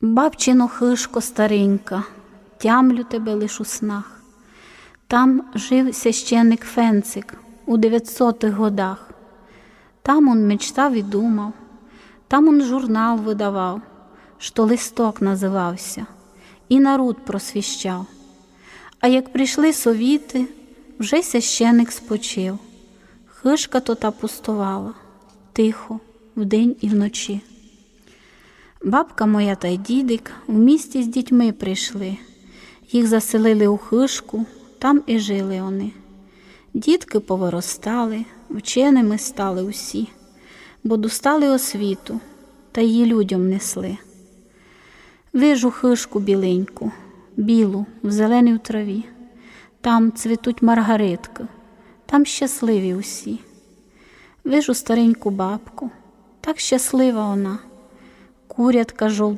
Бабчино хишко старенька, тямлю тебе лиш у снах. Там жив священник Фенцик у 900-х годах. Там он мечтав і думав, там он журнал видавав, що листок називався, і народ просвіщав. А як прийшли совіти, вже священик спочив. Хишка то та пустувала, тихо, вдень і вночі. Бабка моя та й дідик в місті з дітьми прийшли. Їх заселили у хишку, там і жили вони. Дітки повиростали, вченими стали усі, бо достали освіту та її людям несли. Вижу хишку біленьку, білу, в зеленій траві. Там цвітуть маргаритки, там щасливі усі. Вижу стареньку бабку, так щаслива вона, курятка жовті